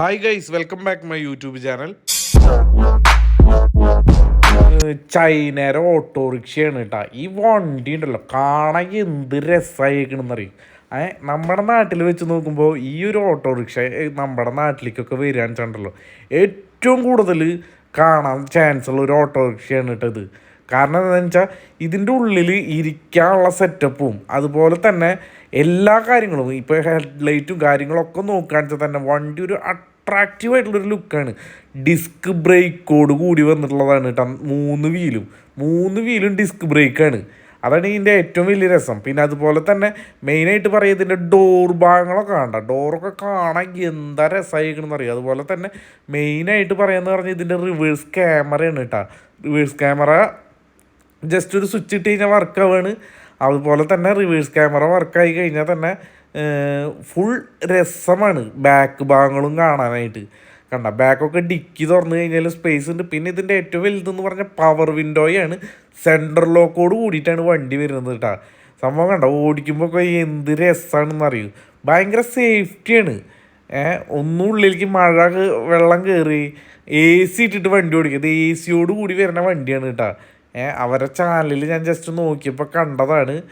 Hi guys welcome back my YouTube channel ചൈനയുടെ ഓട്ടോറിക്ഷയാണ് കേട്ടോ ഈ വണ്ടി ഉണ്ടല്ലോ കാണാൻ എന്ത് രസമായിക്കണെന്നറിയും ഏ നമ്മുടെ നാട്ടിൽ വെച്ച് നോക്കുമ്പോൾ ഈ ഒരു ഓട്ടോറിക്ഷ നമ്മുടെ നാട്ടിലേക്കൊക്കെ വരികയാണെന്ന് വെച്ചിട്ടുണ്ടല്ലോ ഏറ്റവും കൂടുതൽ കാണാൻ ചാൻസ് ഉള്ള ഒരു ഓട്ടോറിക്ഷയാണ് കേട്ടോ ഇത്. കാരണം എന്താണെന്ന് വെച്ചാൽ ഇതിന്റെ ഉള്ളിൽ ഇരിക്കാനുള്ള സെറ്റപ്പും അതുപോലെ തന്നെ എല്ലാ കാര്യങ്ങളും ഇപ്പോൾ ഹെഡ്ലൈറ്റും കാര്യങ്ങളൊക്കെ നോക്കുകയാണെന്ന് വെച്ചാൽ തന്നെ വണ്ടി ഒരു അട്രാക്റ്റീവ് ആയിട്ടുള്ളൊരു ലുക്കാണ് ഡിസ്ക് ബ്രേക്കോട് കൂടി വന്നിട്ടുള്ളതാണ് കേട്ടോ മൂന്ന് വീലും മൂന്ന് വീലും ഡിസ്ക് ബ്രേക്കാണ് അതാണ് ഇതിന്റെ ഏറ്റവും വലിയ രസം. പിന്നെ അതുപോലെ തന്നെ മെയിനായിട്ട് പറയുക ഇതിന്റെ ഡോർ ഭാഗങ്ങളൊക്കെ കാണണ്ട. ഡോറൊക്കെ കാണാൻ എന്താ രസമായിരിക്കണമെന്ന് അറിയാം? അതുപോലെ തന്നെ മെയിനായിട്ട് പറയാന്ന് പറഞ്ഞാൽ ഇതിന്റെ റിവേഴ്സ് ക്യാമറയാണ് കേട്ടോ. റിവേഴ്സ് ക്യാമറ ജസ്റ്റ് ഒരു സ്വിച്ച് ഇട്ട് കഴിഞ്ഞാൽ വർക്കാവാണ് അതുപോലെ തന്നെ റിവേഴ്സ് ക്യാമറ വർക്കായി കഴിഞ്ഞാൽ തന്നെ ഫുൾ രസമാണ് ബാക്ക് ഭാഗങ്ങളും കാണാനായിട്ട്. കണ്ട ബാക്കൊക്കെ ഡിക്കി തുറന്നു കഴിഞ്ഞാൽ സ്പേസ് ഉണ്ട്. പിന്നെ ഇതിന്റെ ഏറ്റവും വലുതെന്ന് പറഞ്ഞാൽ പവർ വിൻഡോയാണ് സെൻട്രൽ ലോക്കോട് കൂടിയിട്ടാണ് വണ്ടി വരുന്നത് കേട്ടോ സംഭവം കണ്ട ഓടിക്കുമ്പോൾ എന്ത് രസമാണെന്ന് അറിയൂ? ഭയങ്കര സേഫ്റ്റിയാണ് ഏഹ് ഒന്നും ഉള്ളിലേക്ക് മഴ വെള്ളം കയറി എ സി ഇട്ടിട്ട് വണ്ടി ഓടിക്കുന്നത് എ സിയോട് കൂടി വരുന്ന വണ്ടിയാണ് കേട്ടോ അവരെ ചാനലിൽ ഞാൻ ജസ്റ്റ് നോക്കിയപ്പോൾ കണ്ടതാണ്.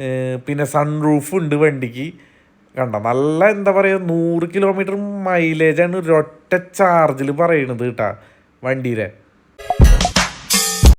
പിന്നെ പിന്നെ സൺറൂഫ് ഉണ്ട് വണ്ടിക്ക്. കണ്ട? നല്ല എന്താ പറയുക നൂറ് കിലോമീറ്റർ മൈലേജാണ് ഒരൊറ്റ ചാർജിൽ പറയണത് കേട്ടാ വണ്ടിയിലെ